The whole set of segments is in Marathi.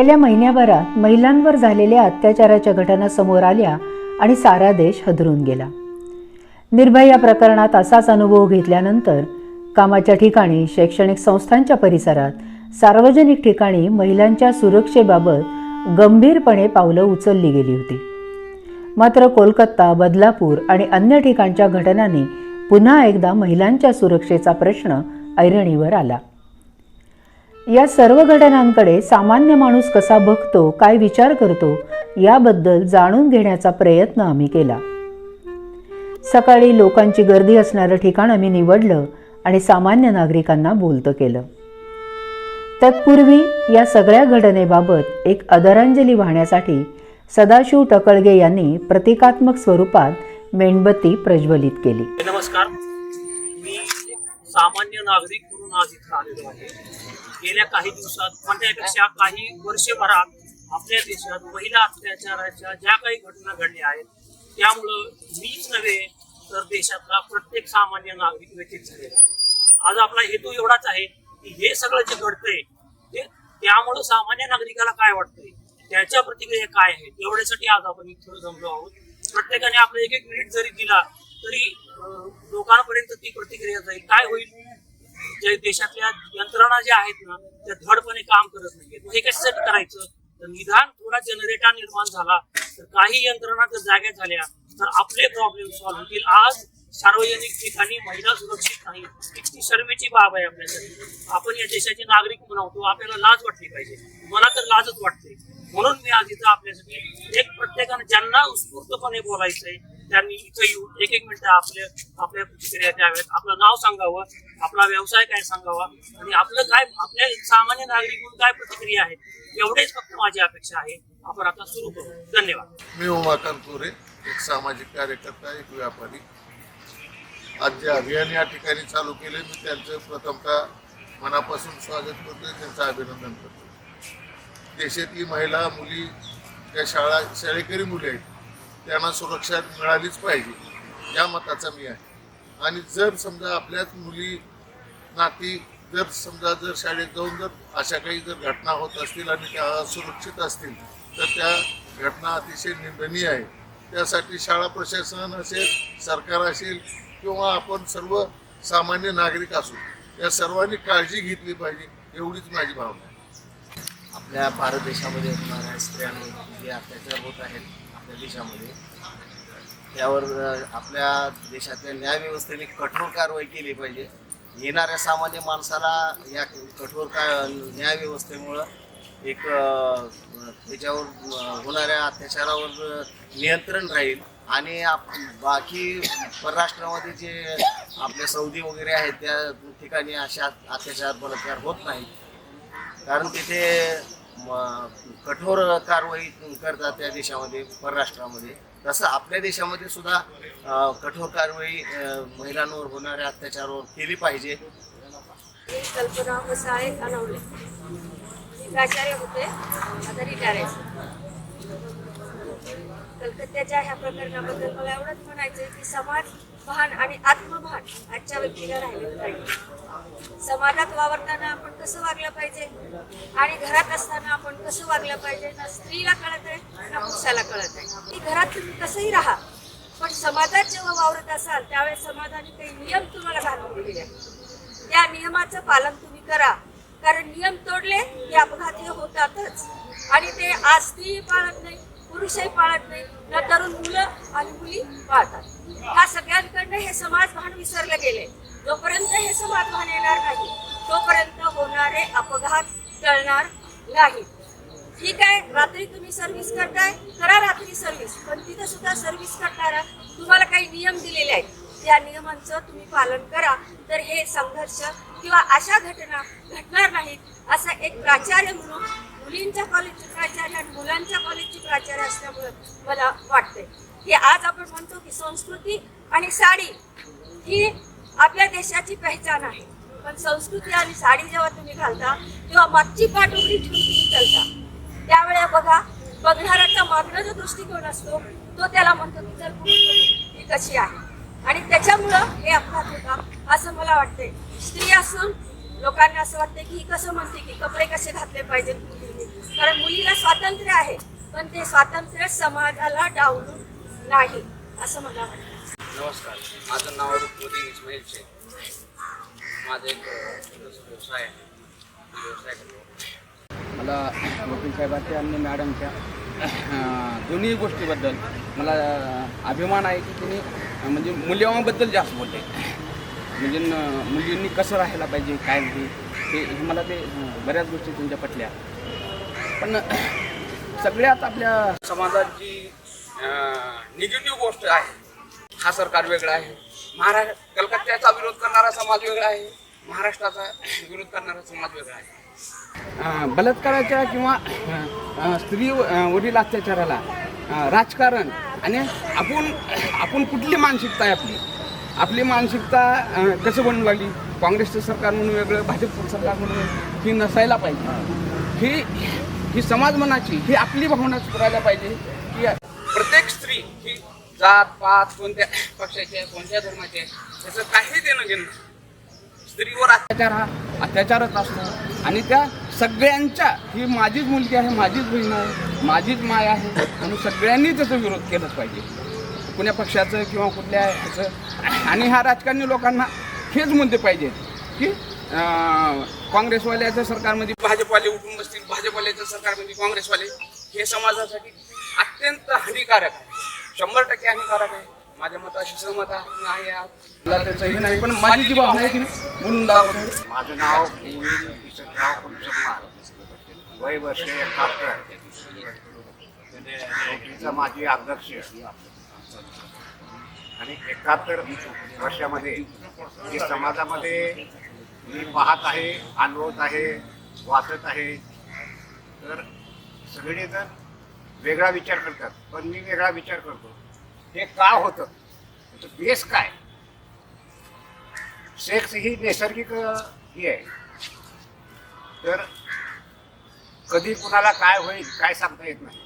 गेल्या महिन्याभरात महिलांवर झालेल्या अत्याचाराच्या घटना समोर आल्या आणि सारा देश हदरून गेला. निर्भया प्रकरणात असाच अनुभव घेतल्यानंतर कामाच्या ठिकाणी शैक्षणिक संस्थांच्या परिसरात सार्वजनिक ठिकाणी महिलांच्या सुरक्षेबाबत गंभीरपणे पावलं उचलली गेली होती. मात्र कोलकाता बदलापूर आणि अन्य ठिकाणच्या घटनांनी पुन्हा एकदा महिलांच्या सुरक्षेचा प्रश्न ऐरणीवर आला. या सर्व घटनांकडे सामान्य माणूस कसा बघतो काय विचार करतो याबद्दल जाणून घेण्याचा प्रयत्न आम्ही केला. सकाळी लोकांची गर्दी असणारं ठिकाण आम्ही निवडलं आणि सामान्य नागरिकांना बोलतं केलं. तत्पूर्वी या सगळ्या घटनेबाबत एक आदरांजली वाहण्यासाठी सदाशिव टकळगे यांनी प्रतिकात्मक स्वरूपात मेणबत्ती प्रज्वलित केली. नमस्कार. मी सामान्य नागरिक म्हणून आज इथं आलेलो आहे. गेल्या काही दिवसात म्हणण्यापेक्षा काही वर्षभरात आपल्या देशात महिला अत्याचाराच्या ज्या काही घटना घडल्या आहेत त्यामुळं मीच नव्हे तर देशातला प्रत्येक सामान्य नागरिक व्यतीत झालेला आहे. आज आपला हेतू एवढाच आहे की हे सगळं जे घडतंय ते त्यामुळं सामान्य नागरिकाला काय वाटतंय त्याच्या प्रतिक्रिया काय आहे एवढ्यासाठी आज आपण इथं जमलो आहोत. प्रत्येकाने आपला एक एक मिनिट जरी दिला तरी लोकांपर्यंत ती प्रतिक्रिया जाईल. काय होईल? जे देशातल्या यंत्रणा ज्या आहेत ना त्या धडपणे काम करत नाहीयेत. हे कशासाठी करायचं? तर निदान थोडा जनरेटर निर्माण झाला तर काही यंत्रणा जर जाग्या झाल्या तर आपले प्रॉब्लेम सॉल्व्ह होतील. आज सार्वजनिक ठिकाणी महिला सुरक्षित नाही. इतकी शर्मेची बाब आहे आपल्यासाठी. आपण या देशाचे नागरिक बनवतो आपल्याला लाज वाटली पाहिजे. मला तर लाजच वाटते. म्हणून मी आज इथं आपल्यासाठी एक प्रत्येकाने ज्यांना उत्स्फूर्तपणे बोलायचंय त्यांनी इथं येऊन एक एक मिनिटं आपल्या आपल्या प्रतिक्रिया द्याव्यात. आपलं नाव सांगावं आपला व्यवसाय काय सांगावा आणि आपलं काय आपल्या सामान्य नागरिक म्हणून काय प्रतिक्रिया आहेत एवढेच फक्त माझी अपेक्षा आहे. आपण आता सुरू करू. धन्यवाद. मी उमाकांत तुरे एक सामाजिक कार्यकर्ता एक व्यापारी. आज जे अभियान या ठिकाणी चालू केले. मी त्यांचं प्रथमतः मनापासून स्वागत करतो त्यांचं अभिनंदन करतो देशातली महिला मुली ज्या शाळा शाळेकरी मुली आहेत त्यांना सुरक्षा मिळालीच पाहिजे. या मताचा मी आहे. आणि जर समजा आपल्याच मुली नाती जर समजा जर शाळेत जाऊन जर अशा काही जर घटना होत असतील आणि त्या असुरक्षित असतील तर त्या घटना अतिशय निंदनीय आहे. त्यासाठी शाळा प्रशासन असेल सरकार असेल किंवा आपण सर्व सामान्य नागरिक असू या सर्वांनी काळजी घेतली पाहिजे एवढीच माझी भावना आहे. आपल्या भारत देशामध्ये होणाऱ्या स्त्रियांवर जे अत्याचार होत आहेत आपल्या देशामध्ये. त्यावर आपल्या देशातल्या न्यायव्यवस्थेने कठोर कारवाई केली पाहिजे. येणाऱ्या सामान्य माणसाला या कठोर का न्यायव्यवस्थेमुळं एक त्याच्यावर होणाऱ्या अत्याचारावर नियंत्रण राहील. आणि आप बाकी परराष्ट्रामध्ये जे आपल्या सौदी वगैरे आहेत त्या ठिकाणी अशा अत्याचार बलात्कार होत नाहीत. कारण तिथे कठोर कारवाई करतात त्या देशामध्ये परराष्ट्रामध्ये. तसं आपल्या देशामध्ये सुद्धा कठोर कारवाई महिलांवर होणाऱ्या अत्याचारावर केली पाहिजे. कल्पना वसाळे अनवले मी प्राचार्य होते आता रिटायर आहे. कलकत्त्याच्या ह्या प्रकरणाबद्दल मला एवढंच म्हणायचं की समाज भान आणि आत्मभान आजच्या व्यक्तीला राहिलेलं नाही समाजात वावरताना आपण कसं वागलं पाहिजे? आणि घरात असताना आपण कसं वागलं पाहिजे? ना स्त्रीला कळत आहे ना पुरुषाला कळत आहे. की घरात तुम्ही कसंही राहा पण समाजात जेव्हा वावरत असाल त्यावेळेस समाजाने काही नियम तुम्हाला घालून दिले त्या नियमाचं पालन तुम्ही करा. कारण नियम तोडले की अपघात हे होतातच. आणि ते आज ती पाळत नाही. पुरुषही पाळत नाही ना तरुण मुलं आणि मुली पाळतात. ह्या सगळ्यांकडनं हे समाज भान विसरलं गेले जोपर्यंत हे समाज भान येणार नाही तोपर्यंत होणारे अपघात टळणार नाही. ठीक आहे रात्री तुम्ही सर्व्हिस करताय करा रात्री सर्व्हिस पण तिथं सुद्धा सर्व्हिस करताना तुम्हाला काही नियम दिलेले आहेत. त्या नियमांचं तुम्ही पालन करा. तर हे संघर्ष किंवा अशा घटना घटणार नाहीत असं एक प्राचार्य म्हणून मुलींच्या कॉलेजचे प्राचार्य आणि मुलांच्या कॉलेजचे प्राचार्य असल्यामुळं मला वाटतंय. की आज आपण म्हणतो की संस्कृती आणि साडी ही आपल्या देशाची पहचान आहे. पण संस्कृती आणि साडी जेव्हा तुम्ही घालता तेव्हा मागची पाठ उघडी ठेवून तुम्ही चालता. त्यावेळेला बघा बघणाऱ्याचा मागणं जो दृष्टिकोन असतो तो त्याला म्हणतो की जर ही कशी आहे. आणि त्याच्यामुळं हे अपघात होतात असं मला वाटतंय. स्त्री असून लोकांना असं वाटतं की ही कसं म्हणते की कपडे कसे घातले पाहिजेत? मुलींनी कारण मुलीला स्वातंत्र्य आहे पण ते स्वातंत्र्य समाजाला डावलून नाही असं मला वाटतं. नमस्कार. माझं नाव रुक्मुद्दीन इस्माईल शेख. माझा एक व्यवसाय आहे. व्यवसाय करतो. मला वकील साहेबांच्या आणि मॅडमच्या दोन्ही गोष्टीबद्दल मला अभिमान आहे की त्यांनी म्हणजे मूल्यवानाबद्दल जास्त बोलले. म्हणजे न- मुलींनी कसं राहायला पाहिजे काय नाही ते हे मला ते बऱ्याच गोष्टी त्यांच्या पटल्या. पण सगळ्यात आपल्या समाजात जी निगेटिव्ह गोष्ट आहे हा सरकार वेगळा आहे. महाराष्ट्र कलकत्त्याचा विरोध करणारा समाज वेगळा आहे. महाराष्ट्राचा विरोध करणारा समाज वेगळा आहे. बलात्काराच्या किंवा स्त्री वडील अत्याचाराला राजकारण आणि आपण आपण कुठली मानसिकता आहे आपली? आपली मानसिकता कसं बनू लागली? काँग्रेसचं सरकार म्हणून वेगळं भाजप सरकार म्हणून ही नसायला पाहिजे. ही ही समाज मनाची ही आपली भावना सुधारायला पाहिजे. की प्रत्येक स्त्री ही जात पात कोणत्या पक्षाची आहे कोणत्या धर्माची आहे त्याचं काही देणं घेणं स्त्रीवर अत्याचार हा अत्याचारच असतो. आणि त्या सगळ्यांच्या ही माझीच मुलगी आहे माझीच बहीण आहे माझीच माय आहे आणि सगळ्यांनी त्याचा विरोध केलाच पाहिजे. कुण्या पक्षाचं किंवा कुठल्या ह्याचं. आणि ह्या राजकारणी लोकांना हेच मुद्दे पाहिजेत की काँग्रेसवाल्याच्या सरकारमध्ये भाजपवाले उठून बसतील भाजपवाल्याच्या सरकारमध्ये काँग्रेसवाले हे समाजासाठी अत्यंत हानिकारक आहे. शंभर टक्के हानिकारक आहे. माझ्या मताशी सहमत आहे मला त्याचं हे नाही पण माझी जी भावना आहे की म्हणून दाखवतो. माझं नाव वय वर्ष एकाहत्तर. माझी आदर्श आणि एकाहत्तर वर्षामध्ये समाजामध्ये मी पाहत आहे अनुभवत आहे वाचत आहे. तर सगळेजण वेगळा विचार करतात पण मी वेगळा विचार करतो. हे का होतं? त्याचं बेस काय? सेक्स ही नैसर्गिक ही आहे. तर कधी कुणाला काय होईल काय सांगता येत नाही.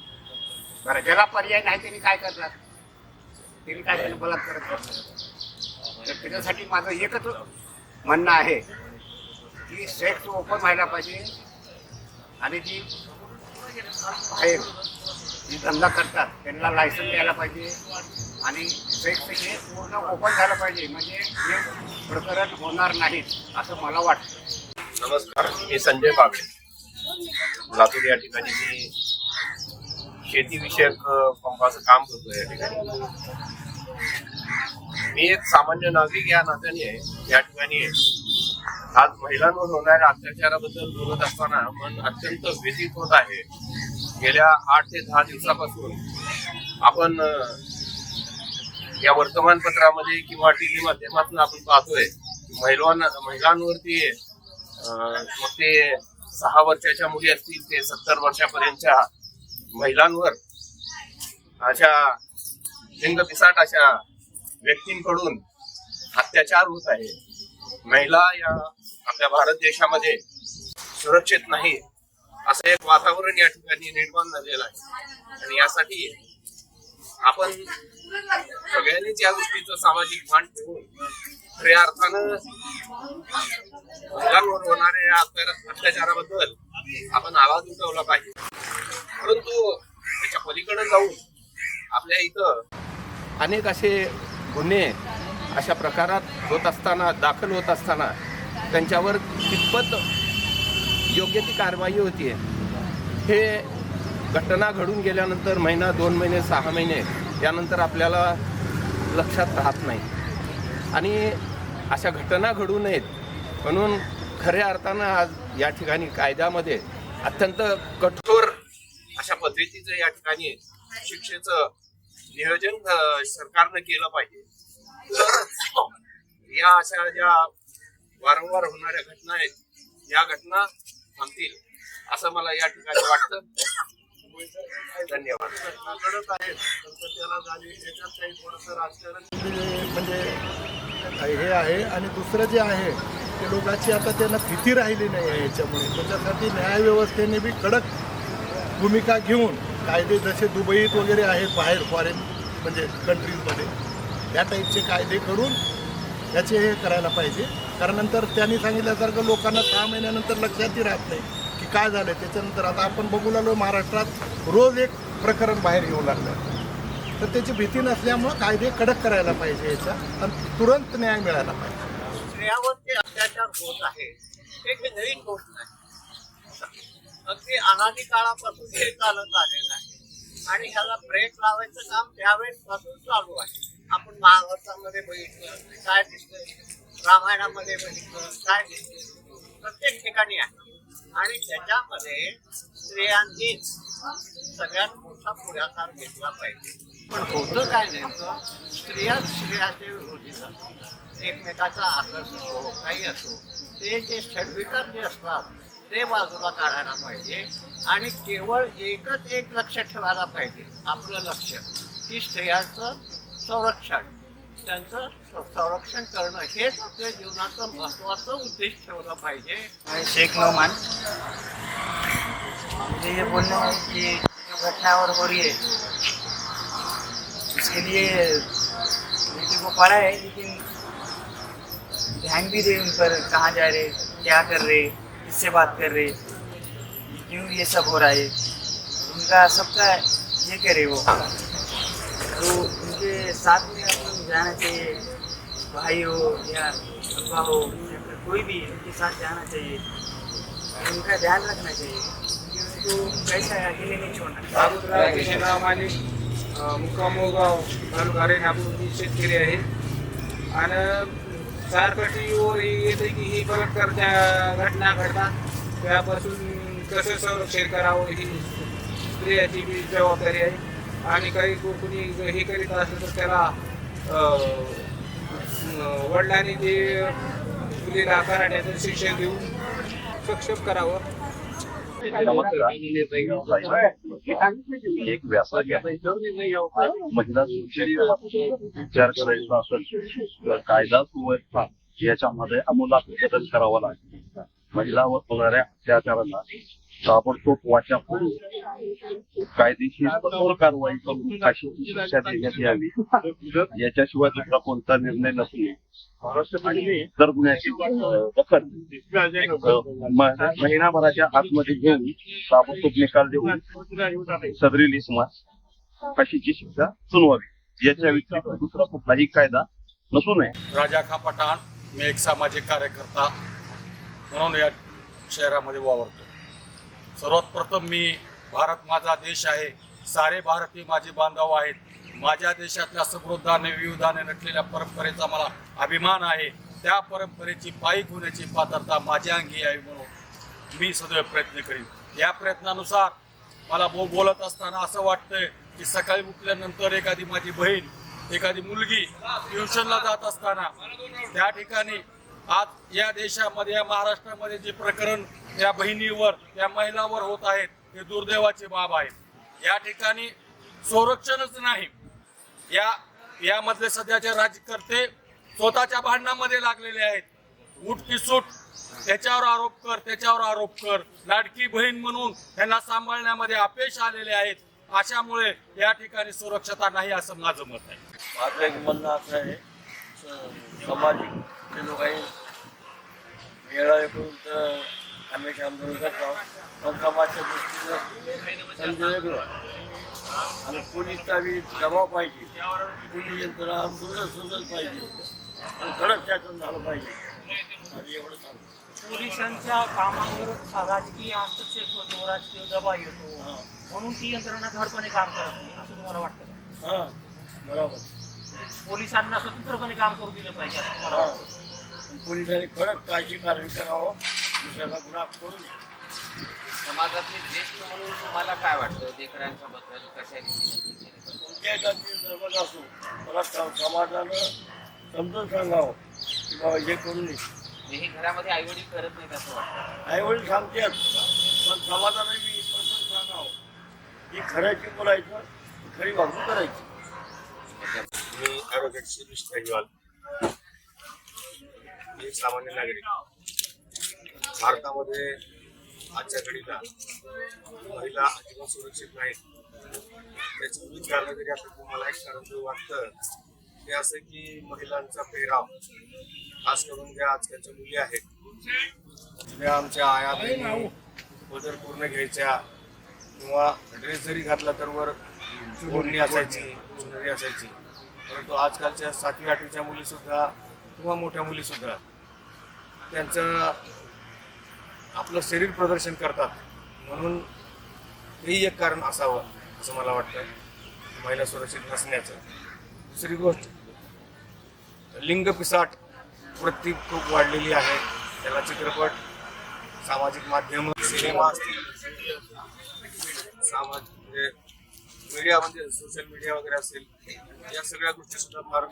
बरं ज्याला पर्याय नाही त्यांनी काय करणार? त्यांनी काय केलं बलात्कार करत तर त्याच्यासाठी माझं एकच म्हणणं आहे की सेक्स ओपन व्हायला पाहिजे. आणि जी बाहेर जी धंदा करतात. त्यांना लायसन द्यायला पाहिजे. आणि सेक्स हे पूर्ण ओपन झालं पाहिजे. म्हणजे हे प्रकरण होणार नाहीत असं मला वाटतं. नमस्कार मी संजय बागडे. लातूर या ठिकाणी मी शेतीविषयक पंपाचं काम करतो या ठिकाणी. मी एक सामान्य नागरिक या नात्याने या ठिकाणी आज महिलांवर होणाऱ्या अत्याचाराबद्दल बोलत असताना मन अत्यंत व्यथित होत आहे. गेल्या आठ ते दहा दिवसापासून आपण या वर्तमानपत्रामध्ये किंवा टीव्ही माध्यमातून आपण पाहतोय महिलांना महिलांवरती अं, मग ते सहा वर्षाच्या मुली असतील ते सत्तर वर्षापर्यंतच्या महिलांवर अशा लिंगपिसाट अशा व्यक्तींकडून अत्याचार होत आहे. महिला या आपल्या भारत देशामध्ये सुरक्षित नाही असं एक वातावरण या ठिकाणी निर्माण झालेलं आहे. आणि यासाठी आपण सगळ्यांनीच या गोष्टीचं सामाजिक भान ठेवून खऱ्या अर्थानं महिलांवर होणाऱ्या अत्याचाराबद्दल आपण आवाज उठवला पाहिजे. परंतु त्याच्या पलीकडे जाऊन आपल्या इथं अनेक असे गुन्हे अशा प्रकारात होत असताना दाखल होत असताना त्यांच्यावर कितपत योग्य ती कारवाई होतीये हे घटना घडून गेल्यानंतर महिना दोन महिने सहा महिने यानंतर आपल्याला लक्षात राहत नाही. आणि अशा घटना घडू नयेत म्हणून खऱ्या अर्थानं आज या ठिकाणी कायद्यामध्ये अत्यंत कठोर अशा पद्धतीचं या ठिकाणी शिक्षेचं नियोजन सरकारनं केलं पाहिजे. तर या अशा ज्या वारंवार होणाऱ्या घटना आहेत. या घटना थांबतील असं मला या ठिकाणी वाटतं. धन्यवाद. घडत आहेत त्याला झाली त्याच्यात काही थोडंसं राजकारण म्हणजे हे आहे आणि दुसरं जे आहे ते लोकांची आता त्यांना भीती राहिली नाही आहे याच्यामुळे. त्याच्यासाठी न्यायव्यवस्थेने बी कडक भूमिका घेऊन कायदे जसे दुबईत वगैरे आहेत बाहेर फॉरेन म्हणजे कंट्रीजमध्ये या टाईपचे कायदे करून याचे हे करायला पाहिजे. कारण नंतर त्यांनी सांगितल्यासारखं लोकांना सहा महिन्यानंतर लक्षातही राहत नाही की काय झालं त्याच्यानंतर आता आपण बघू लागलो महाराष्ट्रात रोज एक प्रकरण बाहेर येऊ लागलं तर त्याची भीती नसल्यामुळं कायदे कडक करायला पाहिजे याचा आणि तुरंत न्याय मिळायला पाहिजे. स्त्रियावर जे अत्याचार होत आहे. हे काही नवीन गोष्ट नाही अगदी अनादी काळापासून हे चालत आलेलं आहे. आणि ह्याला ब्रेक लावायचं काम त्यावेळेस पासून चालू आहे. आपण महाभारतामध्ये बघितलं काय दिसलं रामायणामध्ये बघितलं काय दिसलं प्रत्येक ठिकाणी आहे. आणि त्याच्यामध्ये स्त्रियांनीच सगळ्यात मोठा पुढाकार घेतला पाहिजे. पण होतं काय नेमकं? स्त्रिया स्त्रियाचे विरोधी जातात एकमेकाचा आकर्ष असो काही असो ते जे षडविकार जे असतात ते बाजूला काढायला पाहिजे. आणि केवळ एकच एक लक्ष ठेवायला पाहिजे आपलं लक्ष. की स्त्रियांचं संरक्षण. त्यांचं संरक्षण करणं हेच आपल्या जीवनाचं महत्वाचं उद्देश ठेवलं पाहिजे. शेख नोमान मुझे ये बोलना है कि जो घटना और हो रही है इसके लिए लड़की को पढ़ा है लेकिन ध्यान भी दे उन पर कहाँ जा रहे क्या कर रहे किससे बात कर रहे क्यों ये सब हो रहा है। उनका सबका ये करे वो। तो उनके साथ में अपन जाना चाहिए भाई हो या अब्बा हो या फिर कोई भी उनके साथ जाना चाहिए और उनका ध्यान रखना चाहिए क्योंकि उनको कैसा है अकेले नहीं छोड़ना राकेश नामाने मुक्काम मोगाव तालुका रेणापूर शेतकरी आहे. आणि सारखं येते की ही बलात्कारच्या घटना घडतात. त्यापासून कसं संरक्षण करावं ही स्त्रियाची जबाबदारी आहे. आणि काही कोणी हे करीत असेल तर त्याला अं, वडिलांनी ते मुलीला कराड्याचं शिक्षण देऊन सक्षम करावं. एक व्यापारी आहे महिला विचार करायचा असेल कायदा सुव्यवस्था याच्यामध्ये अमूलात बदल करावा लागेल. महिलावर होणाऱ्या अत्याचारांना ताबडतोब वाचा करून कायदेशीर कठोर कारवाई करून फाशीची शिक्षा देण्यात यावी. याच्याशिवाय दुसरा कोणता निर्णय नसणे तर गुन्ह्याची दखल महिनाभराच्या आतमध्ये घेऊन ताबडतोब निकाल देऊन सदरील इसमास फाशीची शिक्षा सुनवावी याच्या व्यतिरिक्त दुसरा कुठलाही कायदा नसू नये. राजा खा पठाण मी एक सामाजिक कार्यकर्ता म्हणून या शहरामध्ये वावरतो सर्वात प्रथम मी भारत माझा देश आहे. सारे भारतीय माझे बांधव आहेत. माझ्या देशातल्या समृद्धाने विविधाने नटलेल्या परंपरेचा मला अभिमान आहे. त्या परंपरेची पायीक होण्याची पात्रता माझ्या अंगी आहे म्हणून मी सदैव प्रयत्न करीन. या प्रयत्नानुसार मला बो बोलत असताना असं वाटतंय की सकाळी उठल्यानंतर एखादी माझी बहीण एखादी मुलगी ट्युशनला जात असताना त्या ठिकाणी आज या देशामध्ये या महाराष्ट्रामध्ये जे प्रकरण या बहिणीवर या महिलावर होत आहेत हे दुर्दैवाची बाब आहे या ठिकाणी संरक्षणच नाही. या यामधले सध्याचे राजकर्ते स्वतःच्या भांडणामध्ये लागलेले आहेत. उठ की सूट त्याच्यावर आरोप कर त्याच्यावर आरोप कर. लाडकी बहीण म्हणून त्यांना सांभाळण्यामध्ये अपयश आलेले आहेत. अशामुळे या ठिकाणी सुरक्षता नाही असं माझं मत आहे. माझं एक म्हणणं असं आहे सामाजिक जे लोक करून तर हमेशा आंदोलन करतो. समाजच्या दृष्टीनं समजून वेगळं आणि पोलीसचा बी दबाव पाहिजे. पोलीस यंत्रणा सुंदर सुंदर पाहिजे. आणि कडक शासन झालं पाहिजे. आणि एवढं सांगतो पोलिसांच्या कामावर राजकीय हस्तक्षेप होतो राजकीय दबाव येतो म्हणून ती यंत्रणा धडपणे काम करत नाही असं तुम्हाला वाटतं? हां. बरोबर. पोलिसांना स्वतंत्रपणे काम करू दिलं पाहिजे पोलिसांनी कडक काळजी कारवाई करावं. दुसऱ्याला गुन्हा करू नये समाजातले ज्येष्ठ म्हणून तुम्हाला काय वाटतं? लेकरांच्या बद्दल कशा रीतीने केलं पाहिजे? कोणत्याही जाती धर्मात असो मला स- समाजानं समजून सांगावं की बाबा हे करू नये हे घरामध्ये आई वडील करत नाहीत असं वाटतं. आईवडील सांगतात पण समाजानं मी समजून सांगावं. ही खऱ्याची बोलायचं खरी वागणूक करायची. मी ॲडव्होकेट शिरीष मी सामान्य नागरिक. भारतामध्ये आजच्या घडीला महिला अजिबात सुरक्षित नाहीत. त्याची विविध कारण जरी आता तुम्हाला एक कारण जे वाटतं ते असं की महिलांचा पेहराव खास करून ज्या आजकालच्या मुली आहेत त्या आमच्या आया बहिणी पदर पूर्ण घ्यायच्या किंवा ड्रेस जरी घातला तर वर ओढणी असायची चुनरी असायची परंतु आजकालच्या सातवी आठवीच्या मुलीसुद्धा किंवा मोठ्या मुलीसुद्धा त्यांचं आपलं शरीर प्रदर्शन करतात. म्हणून हेही एक कारण असावं असं मला वाटतं महिला सुरक्षित नसण्याचं. दुसरी गोष्ट लिंग पिसाट वृत्ती खूप वाढलेली आहे. त्याला चित्रपट सामाजिक माध्यम सिनेमा असतील. सामाजिक म्हणजे मीडिया म्हणजे सोशल मीडिया वगैरे असेल. या सगळ्या गोष्टी सुद्धा फार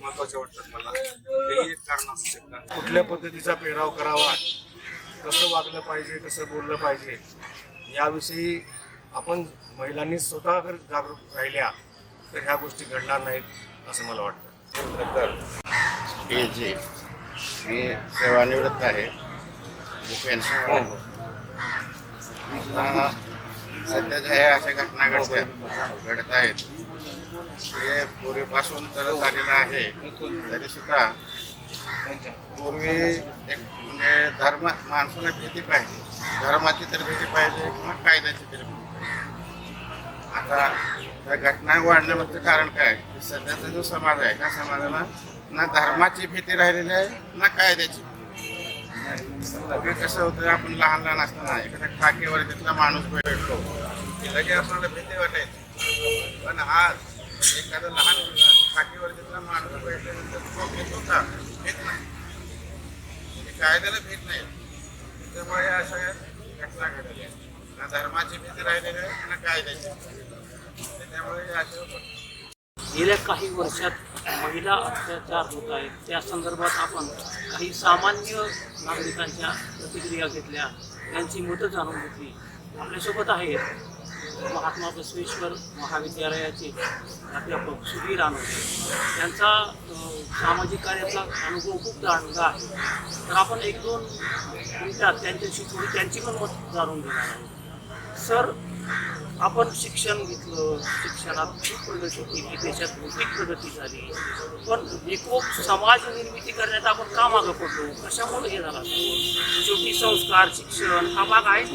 महत्त्वाचे वाटतात मला. हेही एक कारण असू शकतात कुठल्या पद्धतीचा पेहराव करावा कसं वागलं पाहिजे कसं बोललं पाहिजे याविषयी आपण महिलांनी स्वतः जर जागरूक राहिल्या तर ह्या गोष्टी घडणार नाहीत असं मला वाटतं. हे जे मी सेवानिवृत्त आहे पेन्शन पेन्शन सध्याच्या ह्या अशा घटना घडतात घडत आहेत हे पूर्वीपासून करत आलेलं आहे तरी सुद्धा पूर्वी एक म्हणजे धर्म माणसाला भीती पाहिजे. धर्माची तर भीती पाहिजे किंवा कायद्याची तरी भीती पाहिजे. आता त्या घटना वाढण्यामागचं कारण काय? की सध्याचा जो समाज आहे त्या समाजाला ना धर्माची भीती राहिलेली आहे ना कायद्याची पूर्वी कसं होतं आपण लहान लहान असताना एखाद्या टाकीवर तिथला माणूस भेटतो की लगेच आपल्याला भीती वाटायची. पण आज एखादा लहान मुलगा टाकीवर तिथला माणूस भेटल्यानंतर तो भीत होता घेत नाही. म्हणजे कायद्याला भेट नाही. त्यामुळे या अशा घटना घडल्या. ना धर्माची भीती राहिलेली आहे ना कायद्याची त्यामुळे हे गेल्या काही वर्षात महिला अत्याचार होत आहेत. त्या संदर्भात आपण काही सामान्य नागरिकांच्या प्रतिक्रिया घेतल्या. त्यांची मतं जाणून घेतली. आपल्यासोबत आहेत महात्मा बसवेश्वर महाविद्यालयाचे प्राध्यापक सुधीर आनंद त्यांचा सामाजिक कार्याचा अनुभव खूप चांगला आहे. तर आपण एक दोन मिनिटात त्यांच्याशी थोडी त्यांची पण मत जाणून घेणार आहोत. सर आपण शिक्षण घेतलं शिक्षणात खूप प्रगती केली देशात भौतिक प्रगती झाली. पण एकोप समाज निर्मिती करण्यात आपण का मागं पडलो? कशामुळे हे झालं? शेवटी संस्कार शिक्षण हा भाग आहेच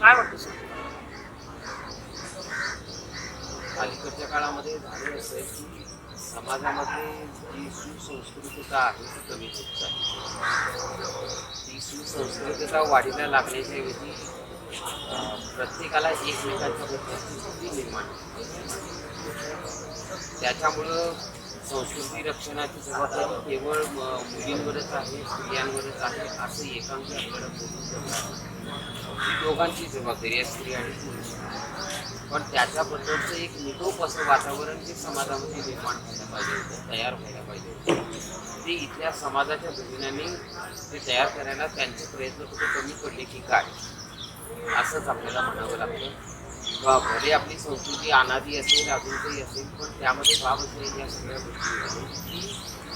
काय वाटतं सर? अलीकडच्या काळामध्ये झाले असं आहे की समाजामध्ये जी सुसंस्कृतता आहे ती कमी होत चालली. ती सुसंस्कृतता वाढीला लागण्याच्या ऐवजी प्रत्येकाला एकमेकांच्याबद्दल निर्माण त्याच्यामुळं संस्कृती रक्षणाची जबाबदारी केवळ मुलींवरच आहे स्त्रियांवरच आहे असं एकांकडे आपल्याला बोलून दोघांची जबाबदारी आहे स्त्री आणि पुरुष. पण त्याच्याबद्दलचं एक निकोप असं वातावरण जे समाजामध्ये निर्माण व्हायला पाहिजे होतं तयार व्हायला पाहिजे होतं. ते इथल्या समाजाच्या भगिन्यांनी ते तयार करायला त्यांचे प्रयत्न कुठे कमी पडले की काय? असंच आपल्याला म्हणावं लागतं. भ- भले आपली संस्कृती अनादी असेल अजून काही असेल पण त्यामध्ये बाब असेल या सगळ्या गोष्टी की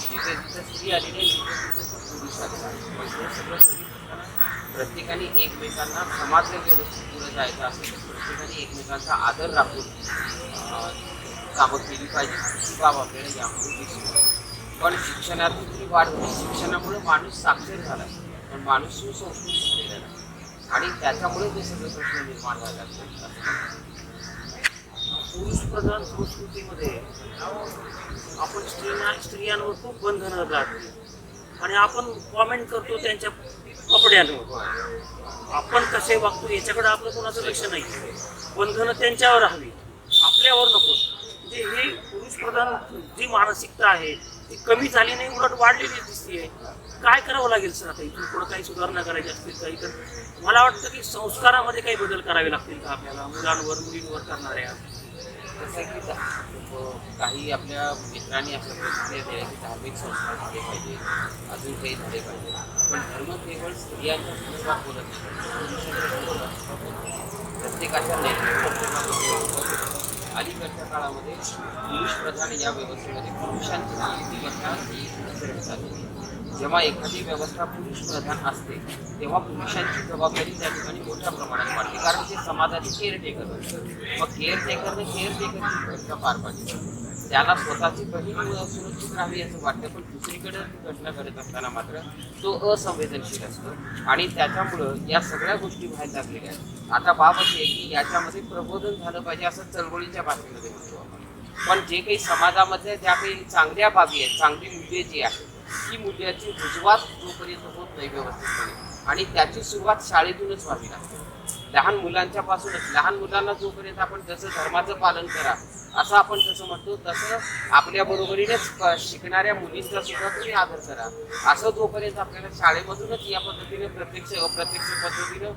जिथे जिथे स्त्री आलेली आहे तिथे तिथे पुरुष आलेला आहे. म्हणजे सगळं प्रत्येकाने एकमेकांना समाजने व्यवस्थित पुढे जायचं असेल तर प्रत्येकाने एकमेकांचा आदर राखून कामं केली पाहिजे. बाब आपल्याला यामध्ये दिसून पण शिक्षणातून तरी वाढ होती? शिक्षणामुळे माणूस साक्षर झाला. पण माणूस सुसंस्कृत झालेला नाही. आणि त्याच्यामुळे ते सगळे प्रश्न निर्माण व्हायला पुरुष प्रधान संस्कृतीमध्ये आपण स्त्रियांना स्त्रियांवर खूप बंधनं लागली आणि आपण कॉमेंट करतो त्यांच्या कपड्यांवर आपण कसे वागतो याच्याकडे आपलं कोणाचं लक्ष नाही. बंधनं त्यांच्यावर हवी. आपल्यावर नको. म्हणजे हे पुरुष प्रधान जी मानसिकता आहे ती कमी झाली नाही उलट वाढलेली दिसते काय करावं लागेल सर आता इथून पुढे? काही सुधारणा करायची असतील काही? तर मला वाटतं की संस्कारामध्ये काही बदल करावे लागतील का आपल्याला? मुलांवर मुलींवर करणाऱ्या? जसं की धा- काही आपल्या मित्रांनी आपल्या प्रतिक्रिया दिल्या की धार्मिक संस्था झाले पाहिजे अजून काही झाले पाहिजे. पण धर्म केवळ स्त्रियांच्या संदर्भात बोलत नाही पुरुषांच्या संदर्भात प्रत्येकाच्या नैतिक अलीकडच्या काळामध्ये पुरुष प्रधान या व्यवस्थेमध्ये पुरुषांची नियुक्ती करण्यात ही कुठेतरी जेव्हा एखादी व्यवस्था पुरुष प्रधान असते तेव्हा पुरुषांची जबाबदारी त्या ठिकाणी मोठ्या प्रमाणात वाढते. कारण ते समाजाचे केअरटेकर मग केअरटेकरने केअरटेकरची घटना पार पाडली त्याला स्वतःची बहीण सुरक्षित राहावी असं वाटतं पण दुसरीकडे ती घटना घडत असताना मात्र तो असंवेदनशील असतो. आणि त्याच्यामुळं या सगळ्या गोष्टी बाहेर लागलेल्या आहेत. आता बाब अशी आहे की याच्यामध्ये प्रबोधन झालं पाहिजे असं चळवळीच्या भाषेमध्ये म्हणतो आपण. पण जे काही समाजामध्ये ज्या काही चांगल्या बाबी आहेत चांगली मुद्दे जी आहेत ही मूल्याची रुजवात जोपर्यंत होत नाही व्यवस्थितपणे. आणि त्याची सुरुवात शाळेतूनच व्हावी लागते. लहान मुलांच्या पासूनच लहान मुलांना जोपर्यंत आपण जसं धर्माचं पालन करा असं आपण जसं म्हणतो तसं आपल्या बरोबरीनेच शिकणाऱ्या मुलींचा सुद्धा तुम्ही आदर करा. असं जोपर्यंत आपल्याला शाळेमधूनच या पद्धतीने प्रत्यक्ष अप्रत्यक्ष पद्धतीनं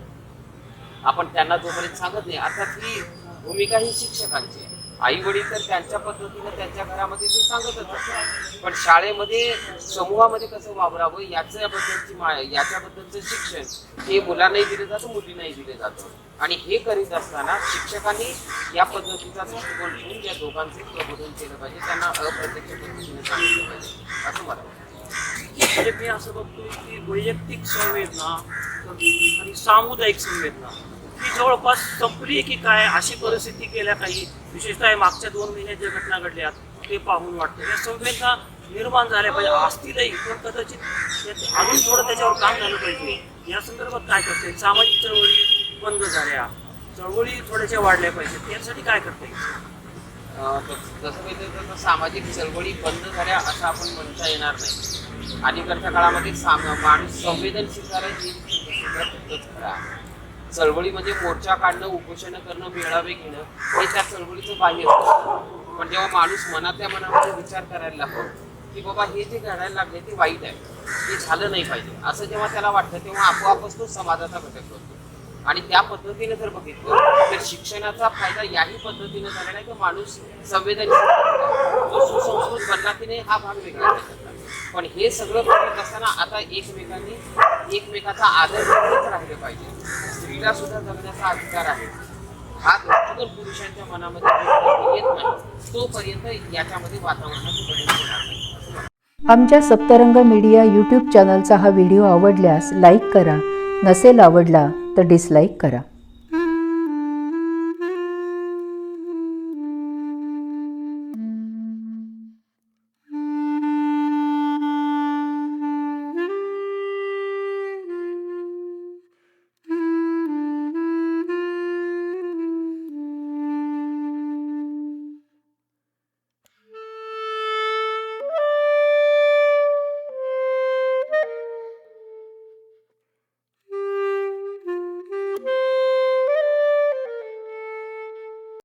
आपण त्यांना जोपर्यंत सांगत नाही अर्थात ही भूमिका ही शिक्षकांची आहे. आई वडील तर त्यांच्या पद्धतीनं त्यांच्या घरामध्ये ते सांगतच असतात पण शाळेमध्ये समूहामध्ये कसं वावरावं याच्याबद्दलची मा याच्याबद्दलचं शिक्षण हे मुलांनाही दिलं जातं मुलींनाही दिलं जातं. आणि हे करीत असताना शिक्षकांनी या पद्धतीचा दृष्टिकोन घेऊन या दोघांचे प्रबोधन केलं पाहिजे त्यांना अप्रत्यक्ष पद्धतीने सांगितलं पाहिजे असं मला वाटतं. म्हणजे मी असं बघतोय की वैयक्तिक संवेदना आणि सामुदायिक संवेदना ती जवळपास संपली की काय अशी परिस्थिती गेल्या काही विशेषतः मागच्या दोन महिन्यात ज्या घटना घडल्या ते पाहून वाटतं. या संवेदना निर्माण झाल्या पाहिजे. असतीलही पण कदाचित अजून थोडं त्याच्यावर काम झालं पाहिजे. या संदर्भात काय करते सामाजिक चळवळी बंद झाल्या. चळवळी थोड्याशा वाढल्या पाहिजेत. यासाठी काय करता येईल जसं तस- तसं तर सामाजिक चळवळी बंद झाल्या असं आपण म्हणता येणार नाही. अलीकडच्या काळामध्ये साम माणूस संवेदनशील झाला हे खरा चळवळी म्हणजे मोर्चा काढणं उपोषण करणं मेळावे घेणं हे त्या चळवळीचं बाह्य असतं. पण जेव्हा माणूस मनातल्या मनामध्ये विचार करायला लागतो की बाबा हे जे घडायला लागले ते वाईट आहे हे झालं नाही पाहिजे. असं जेव्हा त्याला वाटतं तेव्हा आपोआपच तो समाजाचा घटक होतो आणि त्या पद्धतीने जर बघितलं तर शिक्षणाचा फायदा याही पद्धतीने झाला नाही की माणूस संवेदनशील तो सुसंस्कृत बनला की नाही हा भाग वेगळा पण हे सगळं करत असताना आता एकमेकांनी एकमेकाचा आदर राहिलं पाहिजे. स्त्रीला सुद्धा जगण्याचा अधिकार आहे. हा दृष्टिकोन पुरुषांच्या मनामध्ये येत नाही तोपर्यंत याच्यामध्ये वातावरणात बदल होणार नाही. आमच्या सप्तरंग मीडिया यूट्यूब चॅनलचा हा व्हिडिओ आवडल्यास लाईक करा. नसेल आवडला तर डिसलाईक करा.